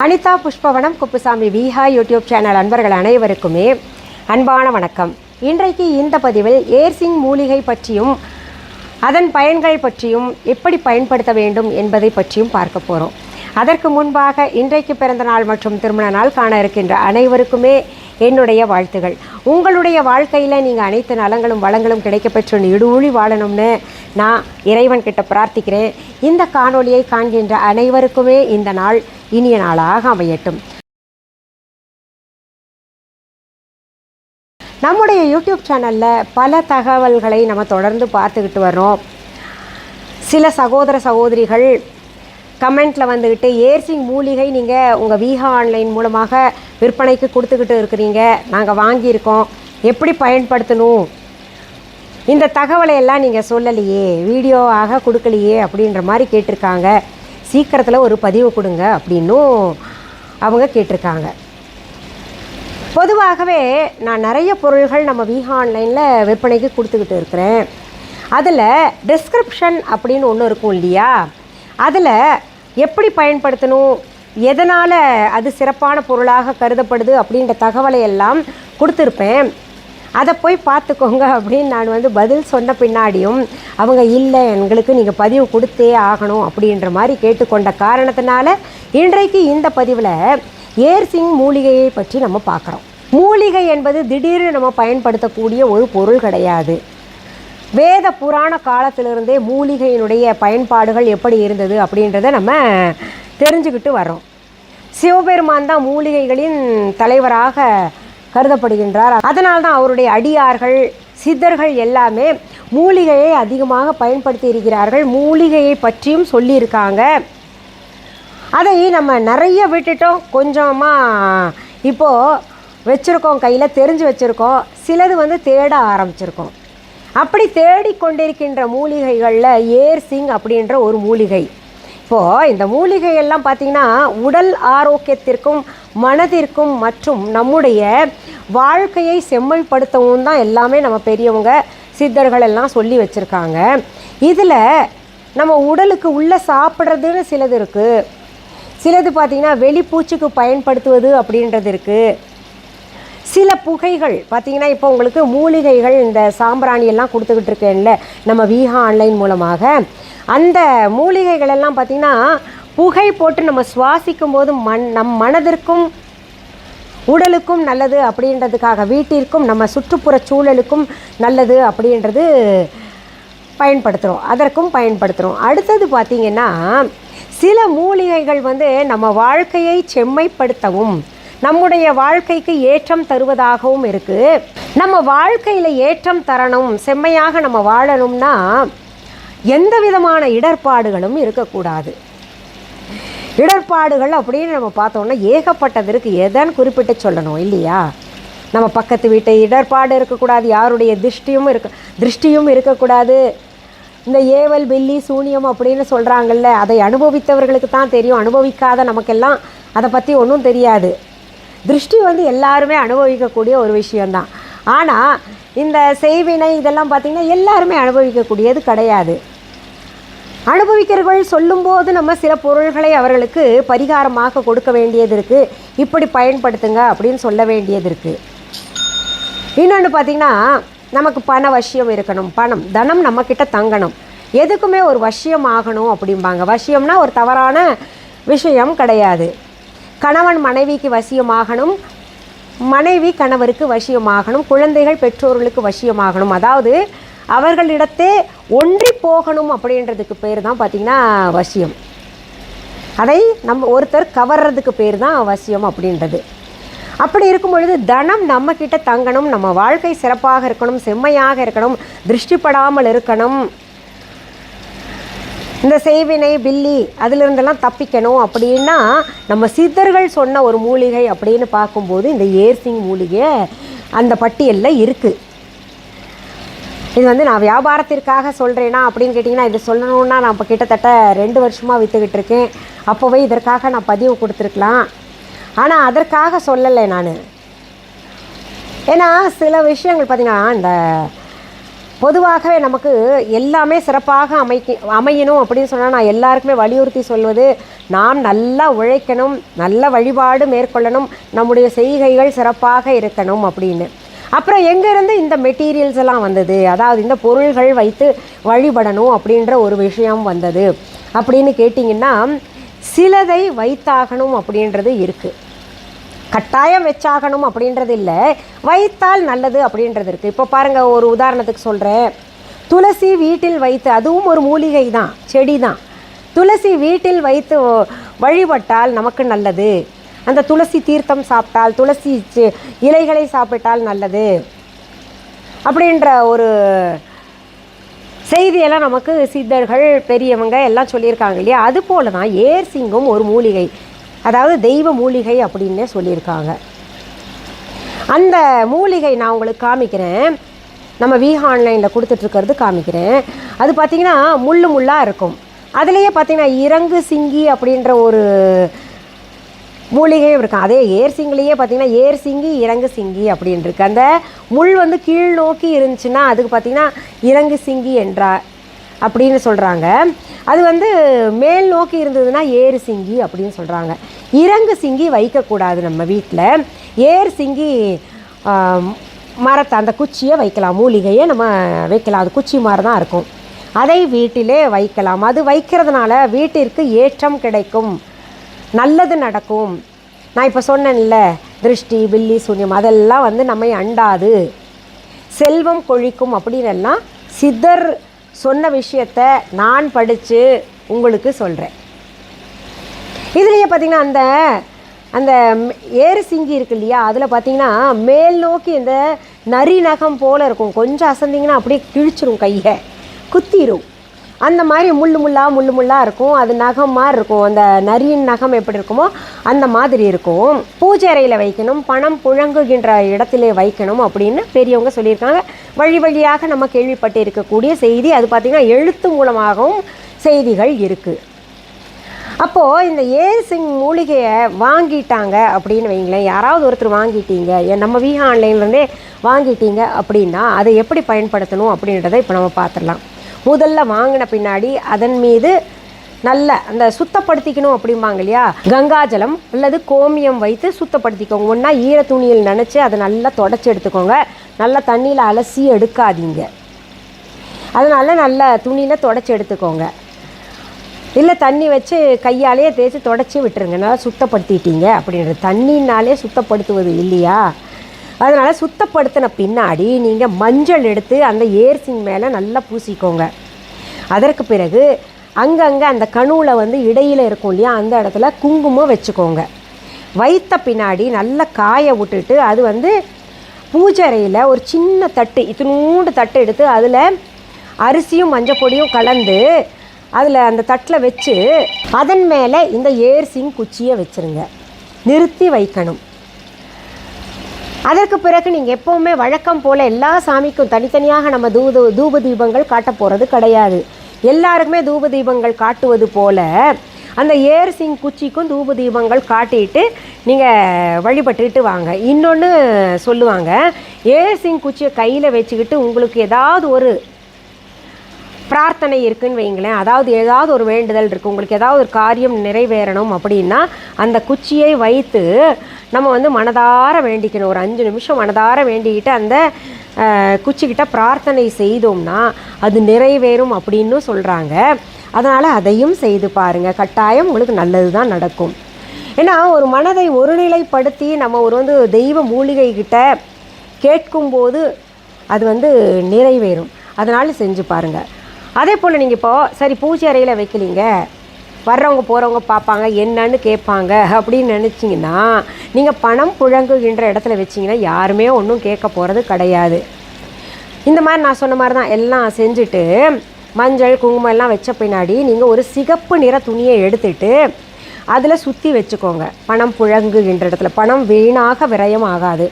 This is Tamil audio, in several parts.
அனிதா புஷ்பவனம் குப்புசாமி விஹா யூடியூப் சேனல் அன்பர்கள் அனைவருக்குமே அன்பான வணக்கம். இன்றைக்கு இந்த பதிவில் ஏர்சிங் மூலிகை பற்றியும் அதன் பயன்கள் பற்றியும் எப்படி பயன்படுத்த வேண்டும் என்பதை பற்றியும் பார்க்க போகிறோம் அதற்கு முன்பாக இன்றைக்கு பிறந்த நாள் மற்றும் திருமண நாள் காண இருக்கின்ற அனைவருக்குமே என்னுடைய வாழ்த்துகள். உங்களுடைய வாழ்க்கையில் நீங்கள் அனைத்து நலங்களும் வளங்களும் கிடைக்கப்பெற்று இடுவுழி வாழணும்னு நான் இறைவன் கிட்ட பிரார்த்திக்கிறேன். இந்த காணொலியை காண்கின்ற அனைவருக்குமே இந்த நாள் இனிய நாளாக அமையட்டும். நம்முடைய யூடியூப் சேனலில் பல தகவல்களை நம்ம தொடர்ந்து பார்த்துக்கிட்டு வர்றோம். சில சகோதர சகோதரிகள் கமெண்ட்டில் வந்துக்கிட்டு ஏர்சிங் மூலிகை நீங்கள் உங்கள் வீஹா ஆன்லைன் மூலமாக விற்பனைக்கு கொடுத்துக்கிட்டு இருக்கிறீங்க. நாங்கள் வாங்கியிருக்கோம். எப்படி பயன்படுத்தணும்? இந்த தகவலை எல்லாம் நீங்கள் சொல்லலையே வீடியோவாக கொடுக்கலையே அப்படின்ற மாதிரி கேட்டிருக்காங்க. சீக்கிரத்தில் ஒரு பதிவு கொடுங்க அப்படின்னும் அவங்க கேட்டிருக்காங்க. பொதுவாகவே நான் நிறைய பொருள்கள் நம்ம வீஹா ஆன்லைனில் விற்பனைக்கு கொடுத்துக்கிட்டு இருக்கிறேன். அதில் டிஸ்கிரிப்ஷன் அப்படின்னு ஒன்று இருக்கும் இல்லையா? அதில் எப்படி பயன்படுத்தணும்? எதனால் அது சிறப்பான பொருளாக கருதப்படுது? அப்படின்ற தகவலை எல்லாம் கொடுத்துருப்பேன். அதை போய் பார்த்துக்கோங்க அப்படின்னு நான் வந்து பதில் சொன்ன பின்னாடியும் அவங்க இல்லை எங்களுக்கு நீங்கள் பதிவு கொடுத்தே ஆகணும் அப்படின்ற மாதிரி கேட்டுக்கொண்ட காரணத்தினால இன்றைக்கு இந்த பதிவில் ஏர்சிங் மூலிகையை பற்றி நம்ம பார்க்குறோம். மூலிகை என்பது திடீர்னு நம்ம பயன்படுத்தக்கூடிய ஒரு பொருள் கிடையாது. வேத புராண காலத்திலிருந்தே மூலிகையினுடைய பயன்பாடுகள் எப்படி இருந்தது அப்படின்றத நம்ம தெரிஞ்சுக்கிட்டு வரோம் சிவபெருமான் தான் மூலிகைகளின் தலைவராக கருதப்படுகின்றார். அதனால் தான் அவருடைய அடியார்கள் சித்தர்கள் எல்லாமே மூலிகையை அதிகமாக பயன்படுத்தி இருக்கிறார்கள். மூலிகையை பற்றியும் சொல்லியிருக்காங்க. அதை நம்ம நிறைய விட்டுட்டோம். கொஞ்சமாக இப்போது வச்சுருக்கோம் கையில் தெரிஞ்சு வச்சுருக்கோம். சிலது வந்து தேட ஆரம்பிச்சிருக்கோம். அப்படி தேடிக்கொண்டிருக்கின்ற மூலிகைகளில் ஏர்சிங் அப்படின்ற ஒரு மூலிகை. இப்போது இந்த மூலிகையெல்லாம் பார்த்திங்கன்னா உடல் ஆரோக்கியத்திற்கும் மனதிற்கும் மற்றும் நம்முடைய வாழ்க்கையை செம்மைப்படுத்தவும் தான் எல்லாமே நம்ம பெரியவங்க சித்தர்கள் எல்லாம் சொல்லி வச்சுருக்காங்க. இதில் நம்ம உடலுக்கு உள்ளே சாப்பிட்றதுன்னு சிலது இருக்குது சிலது பார்த்திங்கன்னா வெளிப்பூச்சிக்கு பயன்படுத்துவது அப்படின்றது இருக்குது சில புகைகள் பார்த்தீங்கன்னா இப்போ உங்களுக்கு மூலிகைகள் இந்த சாம்பிராணி எல்லாம் கொடுத்துக்கிட்டு இருக்கேன்ல நம்ம வீஹா ஆன்லைன் மூலமாக. அந்த மூலிகைகள் எல்லாம் பார்த்திங்கன்னா புகை போட்டு நம்ம சுவாசிக்கும் போது மண் நம் மனதிற்கும் உடலுக்கும் நல்லது அப்படின்றதுக்காக வீட்டிற்கும் நம்ம சுற்றுப்புற சூழலுக்கும் நல்லது அப்படின்றது பயன்படுத்துகிறோம் அதற்கும் பயன்படுத்துகிறோம் அடுத்தது பார்த்திங்கன்னா சில மூலிகைகள் வந்து நம்ம வாழ்க்கையை செம்மைப்படுத்தவும் நம்முடைய வாழ்க்கைக்கு ஏற்றம் தருவதாகவும் இருக்குது நம்ம வாழ்க்கையில் ஏற்றம் தரணும் செம்மையாக நம்ம வாழணும்னா எந்த விதமான இடர்பாடுகளும் இருக்கக்கூடாது. இடர்பாடுகள் அப்படின்னு நம்ம பார்த்தோம்னா ஏகப்பட்டது இருக்குது எதன்னு குறிப்பிட்டு சொல்லணும் இல்லையா? நம்ம பக்கத்து வீட்டை இடர்பாடு இருக்கக்கூடாது யாருடைய திருஷ்டியும் இருக்க திருஷ்டியும் இருக்கக்கூடாது. இந்த ஏவல் பில்லி சூனியம் அப்படின்னு சொல்கிறாங்கல்ல அதை அனுபவித்தவர்களுக்கு தான் தெரியும். அனுபவிக்காத நமக்கெல்லாம் அதை பற்றி ஒன்றும் தெரியாது. திருஷ்டி வந்து எல்லாருமே அனுபவிக்கக்கூடிய ஒரு விஷயந்தான் ஆனால் இந்த செய்வினை இதெல்லாம் பார்த்திங்கன்னா எல்லாருமே அனுபவிக்கக்கூடியது கிடையாது. அனுபவிக்கிறவர்கள் சொல்லும்போது நம்ம சில பொருள்களை அவர்களுக்கு பரிகாரமாக கொடுக்க வேண்டியது இருக்குது இப்படி பயன்படுத்துங்க அப்படின்னு சொல்ல வேண்டியது இருக்குது இன்னொன்று பார்த்திங்கன்னா நமக்கு பண வசியம் இருக்கணும். பணம் தனம் நம்மக்கிட்ட தங்கணும். எதுக்குமே ஒரு வசியம் ஆகணும் அப்படிம்பாங்க. வசியம்னா ஒரு தவறான விஷயம் கிடையாது. கணவன் மனைவிக்கு வசியமாகணும் மனைவி கணவருக்கு வசியமாகணும் குழந்தைகள் பெற்றோர்களுக்கு வசியமாகணும். அதாவது அவர்களிடத்தே ஒன்றி போகணும் அப்படின்றதுக்கு பேர் தான் பார்த்திங்கன்னா வசியம். அதை நம்ம ஒருத்தர் கவர்றதுக்கு பேர் தான் அவசியம் அப்படின்றது. அப்படி இருக்கும் பொழுது தனம் நம்மக்கிட்ட தங்கணும் நம்ம வாழ்க்கை சிறப்பாக இருக்கணும் செம்மையாக இருக்கணும் திருஷ்டிப்படாமல் இருக்கணும். இந்த செய்வினை பில்லி அதிலிருந்தெல்லாம் தப்பிக்கணும் அப்படின்னா நம்ம சித்தர்கள் சொன்ன ஒரு மூலிகை அப்படின்னு பார்க்கும்போது இந்த ஏர்சிங் மூலிகை அந்த பட்டியலில் இருக்குது இது வந்து நான் வியாபாரத்திற்காக சொல்கிறேன்னா அப்படின்னு கேட்டிங்கன்னா இது சொல்லணுன்னா நான் இப்போ கிட்டத்தட்ட ரெண்டு வருஷமாக விற்றுக்கிட்டு இருக்கேன். அப்போவே இதற்காக நான் பதிவு கொடுத்துருக்கலாம். ஆனால் அதற்காக சொல்லலை நான். ஏன்னா சில விஷயங்கள் பார்த்திங்கன்னா இந்த பொதுவாகவே நமக்கு எல்லாமே சிறப்பாக அமைக்க அமையணும் அப்படின்னு சொன்னால் நான் எல்லாருக்குமே வலியுறுத்தி சொல்வது நாம் நல்லா உழைக்கணும் நல்ல வழிபாடு மேற்கொள்ளணும் நம்முடைய செய்கைகள் சிறப்பாக இருக்கணும் அப்படின்னு. அப்புறம் எங்கேருந்து இந்த மெட்டீரியல்ஸ் எல்லாம் வந்தது? அதாவது இந்த பொருள்கள் வைத்து வழிபடணும் அப்படின்ற ஒரு விஷயம் வந்தது. அப்படின்னு கேட்டிங்கன்னா சிலதை வைத்தாகணும் அப்படின்றது இருக்குது கட்டாயம் வச்சாகணும் அப்படின்றது இல்லை. வைத்தால் நல்லது அப்படின்றது இருக்குது இப்போ பாருங்கள் ஒரு உதாரணத்துக்கு சொல்கிறேன் துளசி வீட்டில் வைத்து அதுவும் ஒரு மூலிகை தான் செடி தான். துளசி வீட்டில் வைத்து வழிபட்டால் நமக்கு நல்லது. அந்த துளசி தீர்த்தம் சாப்பிட்டால் துளசி இலைகளை சாப்பிட்டால் நல்லது. அப்படின்ற ஒரு செய்தியெல்லாம் நமக்கு சித்தர்கள் பெரியவங்க எல்லாம் சொல்லியிருக்காங்க இல்லையா? அது போல தான் ஏர்சிங்கும் ஒரு மூலிகை. அதாவது தெய்வ மூலிகை அப்படின்னே சொல்லியிருக்காங்க. அந்த மூலிகை நான் உங்களுக்கு காமிக்கிறேன். நம்ம வீஹா ஆன்லைனில் கொடுத்துட்ருக்கிறது காமிக்கிறேன். அது பார்த்திங்கன்னா முள் முள்ளாக இருக்கும். அதுலேயே பார்த்திங்கன்னா இறங்கு சிங்கி அப்படின்ற ஒரு மூலிகையும் இருக்கும். அதே ஏர் சிங்கிலேயே பார்த்தீங்கன்னா ஏர் சிங்கி இறங்கு சிங்கி அப்படின்னு இருக்கு. அந்த முள் வந்து கீழ் நோக்கி இருந்துச்சுன்னா அதுக்கு பார்த்தீங்கன்னா இறங்கு சிங்கி என்றா அப்படின்னு சொல்கிறாங்க அது வந்து மேல் நோக்கி இருந்ததுன்னா ஏறு சிங்கி அப்படின்னு சொல்கிறாங்க இறங்கு சிங்கி வைக்கக்கூடாது நம்ம வீட்டில் ஏர் சிங்கி மரத்தை அந்த குச்சியை வைக்கலாம். மூலிகையை நம்ம வைக்கலாம். அது குச்சி மாதிரி தான் இருக்கும். அதை வீட்டிலே வைக்கலாம். அது வைக்கிறதுனால வீட்டிற்கு ஏற்றம் கிடைக்கும். நல்லது நடக்கும். நான் இப்போ சொன்னேன்ல திருஷ்டி பில்லி சூன்யம் அதெல்லாம் வந்து நம்மை அண்டாது. செல்வம் கொழிக்கும் அப்படின்னு எல்லாம் சித்தர் சொன்ன விஷயத்த நான் படித்து உங்களுக்கு சொல்கிறேன் இதுலேயே பார்த்தீங்கன்னா அந்த அந்த ஏறு சிங்கி இருக்கு இல்லையா? அதில் பார்த்தீங்கன்னா மேல் நோக்கி இந்த நரி நகம் போல் இருக்கும். கொஞ்சம் அசந்திங்கன்னா அப்படியே கிழிச்சிரும் கையை. குத்திரும். அந்த மாதிரி முள்ளு முள்ளாக முள்ளு முள்ளாக இருக்கும். அது நகம் மாதிரி இருக்கும். அந்த நரியின் நகம் எப்படி இருக்குமோ அந்த மாதிரி இருக்கும். பூஜை அறையில் வைக்கணும். பணம் புழங்குகின்ற இடத்திலே வைக்கணும் அப்படின்னு பெரியவங்க சொல்லியிருக்காங்க. வழி வழியாக நம்ம கேள்விப்பட்டு இருக்கக்கூடிய செய்தி அது பார்த்திங்கன்னா எழுத்து மூலமாகவும் செய்திகள் இருக்குது அப்போது இந்த ஏசிங் மூலிகையை வாங்கிட்டாங்க அப்படின்னு வைங்களேன். யாராவது ஒருத்தர் வாங்கிட்டீங்க. ஏன் நம்ம வீஹா ஆன்லைன்லேருந்தே வாங்கிட்டீங்க அப்படின்னா அதை எப்படி பயன்படுத்தணும் அப்படின்றத இப்போ நம்ம பார்த்துடலாம். முதல்ல வாங்கின பின்னாடி அதன் மீது நல்ல அந்த சுத்தப்படுத்திக்கணும் அப்படிம்பாங்க இல்லையா? கங்காஜலம் அல்லது கோமியம் வைத்து சுத்தப்படுத்திக்கோங்க. ஒன்றா ஈர துணியில் நினச்சி அதை நல்லா தொடச்சி எடுத்துக்கோங்க. நல்லா தண்ணியில் அலசி எடுக்காதீங்க. அதனால் நல்ல துணியில் தொடச்சி எடுத்துக்கோங்க. இல்லை தண்ணி வச்சு கையாலேயே தேய்ச்சி தொடச்சி விட்டுருங்க. நல்லா சுத்தப்படுத்திட்டீங்க அப்படின்றது. தண்ணினாலே சுத்தப்படுத்துவது இல்லையா? அதனால் சுத்தப்படுத்தின பின்னாடி நீங்கள் மஞ்சள் எடுத்து அந்த ஏர்சிங் மேலே நல்லா பூசிக்கோங்க. அதற்கு பிறகு அங்கங்கே அந்த கணுவில் வந்து இடையில் இருக்கும் இல்லையா அந்த இடத்துல குங்குமம் வச்சுக்கோங்க. வைத்த பின்னாடி நல்லா காய விட்டுட்டு அது வந்து பூஜை ஒரு சின்ன தட்டு இத்தினூண்டு தட்டு எடுத்து அதில் அரிசியும் மஞ்சள் பொடியும் கலந்து அதில் அந்த தட்டில் வச்சு அதன் மேலே இந்த ஏர்சிங் குச்சியை வச்சுருங்க. நிறுத்தி வைக்கணும். அதற்கு பிறகு நீங்கள் எப்போவுமே வழக்கம் போல் எல்லா சாமிக்கும் தனித்தனியாக நம்ம தூது தூப தீபங்கள் காட்ட போகிறது கிடையாது. எல்லாருக்குமே தூப தீபங்கள் காட்டுவது போல அந்த ஏர் சிங் குச்சிக்கும் தூப தீபங்கள் காட்டிட்டு நீங்கள் வழிபட்டுட்டு வாங்க. இன்னொன்று சொல்லுவாங்க ஏர் சிங் குச்சியை கையில் வச்சுக்கிட்டு உங்களுக்கு ஏதாவது ஒரு பிரார்த்தனை இருக்குன்னு வைங்களேன். அதாவது ஏதாவது ஒரு வேண்டுதல் இருக்குது உங்களுக்கு ஏதாவது ஒரு காரியம் நிறைவேறணும் அப்படின்னா அந்த குச்சியை வைத்து நம்ம வந்து மனதார வேண்டிக்கணும். ஒரு அஞ்சு நிமிஷம் மனதார வேண்டிக்கிட்டு அந்த குச்சிக்கிட்ட பிரார்த்தனை செய்தோம்னா அது நிறைவேறும் அப்படின்னு சொல்கிறாங்க அதனால் அதையும் செய்து பாருங்கள் கட்டாயம் உங்களுக்கு நல்லது தான் நடக்கும். ஏன்னா ஒரு மனதை ஒருநிலைப்படுத்தி நம்ம ஒரு வந்து தெய்வ மூலிகைக்கிட்ட கேட்கும்போது அது வந்து நிறைவேறும். அதனால் செஞ்சு பாருங்கள் அதே போல் நீங்கள் இப்போது சரி பூஜை அறையில் வைக்கலீங்க. வர்றவங்க போகிறவங்க பார்ப்பாங்க என்னன்னு கேட்பாங்க அப்படின்னு நினச்சிங்கன்னா நீங்கள் பணம் புழங்குகின்ற இடத்துல வச்சிங்கன்னா யாருமே ஒன்றும் கேட்க போகிறது கிடையாது. இந்த மாதிரி நான் சொன்ன மாதிரி தான் எல்லாம் செஞ்சுட்டு மஞ்சள் குங்குமம் எல்லாம் வச்ச பின்னாடி நீங்கள் ஒரு சிகப்பு நிற துணியை எடுத்துட்டு அதில் சுற்றி வச்சுக்கோங்க. பணம் புழங்குகின்ற இடத்துல பணம் வீணாக விரயம் ஆகாது.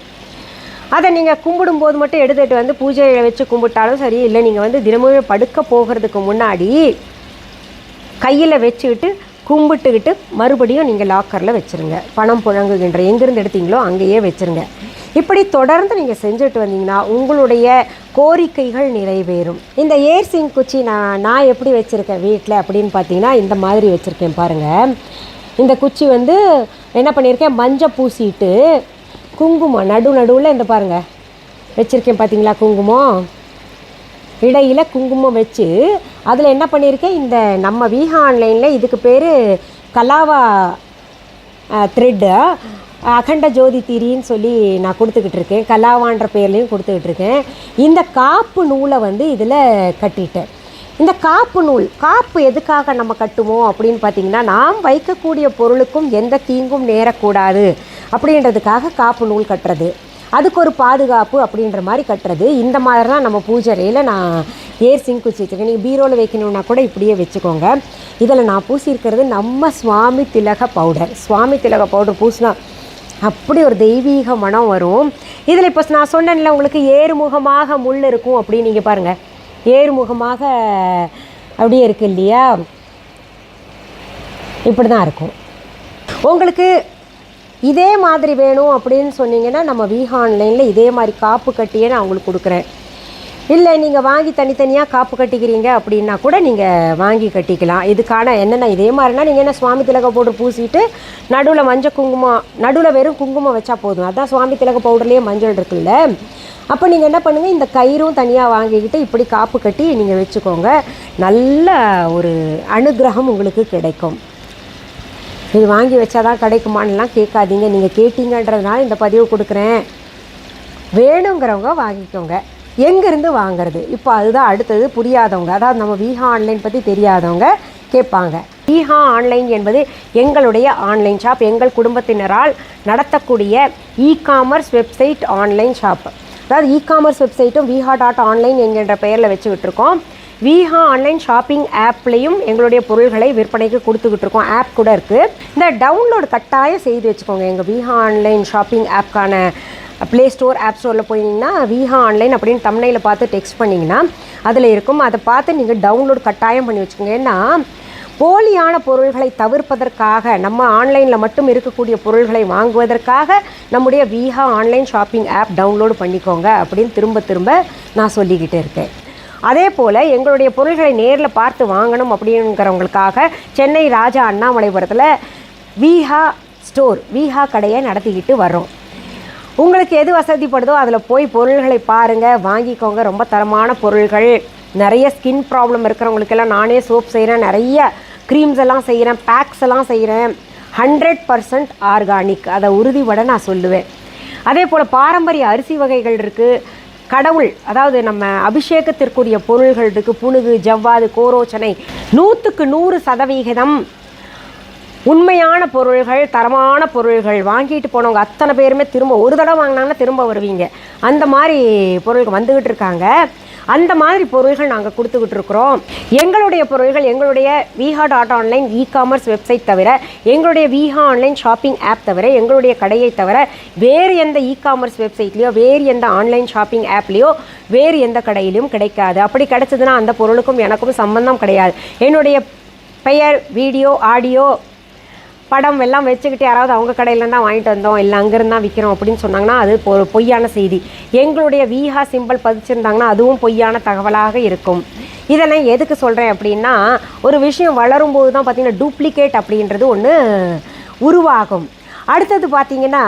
அதை நீங்கள் கும்பிடும்போது மட்டும் எடுத்துகிட்டு வந்து பூஜையை வச்சு கும்பிட்டாலும் சரி இல்லை நீங்கள் வந்து தினமும் படுக்க போகிறதுக்கு முன்னாடி கையில் வச்சுக்கிட்டு கும்பிட்டுக்கிட்டு மறுபடியும் நீங்கள் லாக்கரில் வச்சுருங்க. பணம் புழங்குகின்ற எங்கேருந்து எடுத்தீங்களோ அங்கேயே வச்சுருங்க. இப்படி தொடர்ந்து நீங்கள் செஞ்சுட்டு வந்தீங்கன்னா உங்களுடைய கோரிக்கைகள் நிறைவேறும். இந்த ஏர்சிங் குச்சி நான் நான் எப்படி வச்சுருக்கேன் வீட்டில் அப்படின்னு பார்த்தீங்கன்னா இந்த மாதிரி வச்சுருக்கேன் பாருங்கள் இந்த குச்சி வந்து என்ன பண்ணியிருக்கேன்? மஞ்சள் பூசிட்டு குங்குமம் நடு நடுவில் இந்த பாருங்கள் வச்சுருக்கேன் பார்த்தீங்களா குங்குமம்? இடையில் குங்குமம் வச்சு அதில் என்ன பண்ணியிருக்கேன் இந்த நம்ம வீஹா ஆன்லைனில் இதுக்கு பேர் கலாவா த்ரெட்டு அகண்ட ஜோதி திரின்னு சொல்லி நான் கொடுத்துக்கிட்டு இருக்கேன். கலாவான்ற பேர்லேயும் கொடுத்துக்கிட்டு இருக்கேன். இந்த காப்பு நூலை வந்து இதில் கட்டிட்டேன். இந்த காப்பு நூல் காப்பு எதுக்காக நம்ம கட்டுவோம் அப்படின்னு பார்த்தீங்கன்னா நாம் வைக்கக்கூடிய பொருளுக்கும் எந்த தீங்கும் நேரக்கூடாது அப்படின்றதுக்காக காப்பு நூல் கட்டுறது. அதுக்கு ஒரு பாதுகாப்பு அப்படின்ற மாதிரி கட்டுறது. இந்த மாதிரிலாம் நம்ம பூஜைறையில் நான் ஏர் சிங்க் குச்சி வச்சுருக்கேன். நீங்கள் பீரோவில் வைக்கணுன்னா கூட இப்படியே வச்சுக்கோங்க. இதில் நான் பூசியிருக்கிறது நம்ம சுவாமி திலக பவுடர். சுவாமி திலக பவுடர் பூசினா அப்படி ஒரு தெய்வீக மனம் வரும். இதில் இப்போ நான் சொன்னேன்ல உங்களுக்கு ஏறுமுகமாக முள் இருக்கும் அப்படின்னு நீங்கள் பாருங்கள் ஏறுமுகமாக அப்படியே இருக்கு இல்லையா? இப்படி தான் இருக்கும். உங்களுக்கு இதே மாதிரி வேணும் அப்படின்னு சொன்னீங்கன்னா நம்ம வீஹா ஆன்லைனில் இதே மாதிரி காப்பு கட்டியே நான் உங்களுக்கு கொடுக்குறேன். இல்லை நீங்கள் வாங்கி தனித்தனியாக காப்பு கட்டிக்கிறீங்க அப்படின்னா கூட நீங்கள் வாங்கி கட்டிக்கலாம். இதுக்கான என்னென்ன இதே மாதிரினா நீங்கள் என்ன சுவாமி திலக பவுடர் பூசிட்டு நடுவில் மஞ்சள் குங்குமம் நடுவில் வெறும் குங்குமம் வச்சா போதும். அதுதான் சுவாமி திலக பவுடர்லேயே மஞ்சள் இருக்குல்ல. அப்போ நீங்கள் என்ன பண்ணுங்கள் இந்த கயிறும் தனியாக வாங்கிக்கிட்டு இப்படி காப்பு கட்டி நீங்கள் வச்சுக்கோங்க. நல்ல ஒரு அனுகிரகம் உங்களுக்கு கிடைக்கும். இது வாங்கி வச்சாதான் கிடைக்குமான்னுலாம் கேட்காதீங்க. நீங்கள் கேட்டீங்கன்றதுனால இந்த பதிவு கொடுக்குறேன். வேணுங்கிறவங்க வாங்கிக்கோங்க. எங்கேருந்து வாங்குறது? இப்போ அதுதான் அடுத்தது புரியாதவங்க. அதாவது நம்ம வீஹா ஆன்லைன் பற்றி தெரியாதவங்க கேட்பாங்க. வீஹா ஆன்லைன் என்பது எங்களுடைய ஆன்லைன் ஷாப் எங்கள் குடும்பத்தினரால் நடத்தக்கூடிய e commerce website online shop அதாவது இ காமர்ஸ் வெப்சைட்டும் விஹா டாட் ஆன்லைன் என்கின்ற பெயரில் வச்சுக்கிட்டு இருக்கோம் விஹா ஆன்லைன் ஷாப்பிங் ஆப்லேயும் எங்களுடைய பொருள்களை விற்பனைக்கு கொடுத்துக்கிட்டு இருக்கோம் ஆப் கூட இருக்குது இந்த டவுன்லோடு கட்டாயம் செய்து வச்சுக்கோங்க. எங்கள் விஹா ஆன்லைன் ஷாப்பிங் ஆப்க்கான ப்ளே ஸ்டோர் ஆப் ஸ்டோரில் போயிங்கன்னா விஹா ஆன்லைன் அப்படின்னு தமிழில் பார்த்து டெக்ஸ்ட் பண்ணிங்கன்னா அதில் இருக்கும். அதை பார்த்து நீங்கள் டவுன்லோட் கட்டாயம் பண்ணி வச்சுக்கோங்க. ஏன்னா போலியான பொருள்களை தவிர்ப்பதற்காக நம்ம ஆன்லைனில் மட்டும் இருக்கக்கூடிய பொருள்களை வாங்குவதற்காக நம்முடைய Viha online shopping app download பண்ணிக்கோங்க அப்படின்னு திரும்ப திரும்ப நான் சொல்லிக்கிட்டு இருக்கேன். அதே போல் எங்களுடைய பொருள்களை நேரில் பார்த்து வாங்கணும் அப்படிங்கிறவங்களுக்காக சென்னை ராஜா அண்ணாமலைபுரத்தில் விஹா ஸ்டோர் விஹா கடையை நடத்திக்கிட்டு வரோம் உங்களுக்கு எது வசதிப்படுதோ அதில் போய் பொருள்களை பாருங்கள் வாங்கிக்கோங்க. ரொம்ப தரமான பொருள்கள். நிறைய ஸ்கின் ப்ராப்ளம் இருக்கிறவங்களுக்கெல்லாம் நானே சோப் செய்கிறேன் நிறைய க்ரீம்ஸ் எல்லாம் செய்கிறேன் பேக்ஸ் எல்லாம் செய்கிறேன் ஹண்ட்ரட் பர்சன்ட் ஆர்கானிக் அதை உறுதிபட நான் சொல்லுவேன். அதே போல் பாரம்பரிய அரிசி வகைகள் இருக்குது கடவுள் அதாவது நம்ம அபிஷேகத்திற்குரிய பொருள்கள் இருக்குது புணுகு ஜவ்வாது கோரோச்சனை. நூற்றுக்கு நூறு சதவிகிதம் உண்மையான பொருள்கள் தரமான பொருள்கள் வாங்கிட்டு போனவங்க அத்தனை பேருமே திரும்ப ஒரு தடவை வாங்கினாங்கன்னா திரும்ப வருவீங்க. அந்த மாதிரி பொருள்கள் வந்துக்கிட்டு இருக்காங்க. அந்த மாதிரி பொருள்கள் நாங்கள் கொடுத்துக்கிட்டு இருக்கிறோம். எங்களுடைய பொருள்கள் எங்களுடைய Viha dot online e commerce website தவிர எங்களுடைய விஹா ஆன்லைன் ஷாப்பிங் ஆப் தவிர எங்களுடைய கடையை தவிர வேறு எந்த இ காமர்ஸ் வெப்சைட்லேயோ வேறு எந்த ஆன்லைன் ஷாப்பிங் ஆப்லேயோ வேறு எந்த கடையிலையும் கிடைக்காது. அப்படி கிடைச்சதுன்னா அந்த பொருளுக்கும் எனக்கும் சம்பந்தம் கிடையாது. என்னுடைய பெயர் வீடியோ ஆடியோ படம் எல்லாம் வச்சுக்கிட்டு யாராவது அவங்க கடையிலேருந்து தான் வாங்கிட்டு வந்தோம் இல்லை அங்கேருந்து தான் விற்கிறோம் அப்படின்னு சொன்னாங்கன்னா அது ஒரு பொய்யான செய்தி. எங்களுடைய விஹா சிம்பிள் பதிச்சிருந்தாங்கன்னா அதுவும் பொய்யான தகவலாக இருக்கும். இதை நான் எதுக்கு சொல்கிறேன் அப்படின்னா ஒரு விஷயம் வளரும்போது தான் பார்த்திங்கன்னா டூப்ளிகேட் அப்படின்றது ஒன்று உருவாகும். அடுத்தது பார்த்திங்கன்னா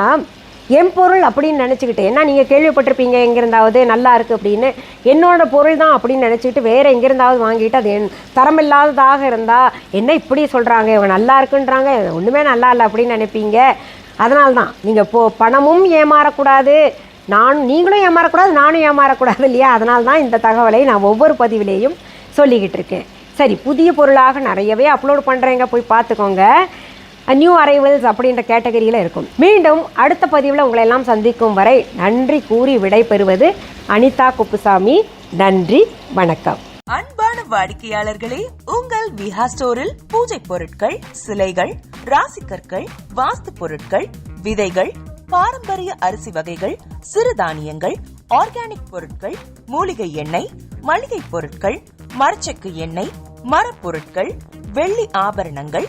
என் பொருள் அப்படின்னு நினச்சிக்கிட்டு ஏன்னா நீங்கள் கேள்விப்பட்டிருப்பீங்க எங்கேருந்தாவது நல்லா இருக்குது அப்படின்னு. என்னோட பொருள் தான் அப்படின்னு நினச்சிக்கிட்டு வேறு எங்கேருந்தாவது வாங்கிட்டு அது என் தரமில்லாததாக இருந்தால் என்ன இப்படி சொல்கிறாங்க இவங்க நல்லா இருக்குன்றாங்க ஒன்றுமே நல்லா இல்லை அப்படின்னு நினைப்பீங்க. அதனால தான் நீங்கள் போ பணமும் ஏமாறக்கூடாது. நான் நீங்களும் ஏமாறக்கூடாது நானும் ஏமாறக்கூடாது இல்லையா? அதனால தான் இந்த தகவலை நான் ஒவ்வொரு பதிவிலேயும் சொல்லிக்கிட்டு இருக்கேன். சரி புதிய பொருளாக நிறையவே அப்லோட் பண்ணுறேங்க போய் பார்த்துக்கோங்க. நியூ அரைவல்ஸ் அப்படின்ற கேட்டகரியில் இருக்கும். மீண்டும் அடுத்த பதிவில் உங்களை எல்லாம் சந்திக்கும் வரை நன்றி கூறி விடைபெறுவது அனிதா குப்புசாமி. நன்றி வணக்கம். அன்பான வாடிக்கையாளர்களே உங்கள் விஹா ஸ்டோரில் பூஜை பொருட்கள் சிலைகள் ராசிக்கற்கள் வாஸ்து பொருட்கள் விதைகள் பாரம்பரிய அரிசி வகைகள் சிறுதானியங்கள் ஆர்கானிக் பொருட்கள் மூலிகை எண்ணெய் மளிகை பொருட்கள் மரச்செக்கு எண்ணெய் மரப்பொருட்கள் வெள்ளி ஆபரணங்கள்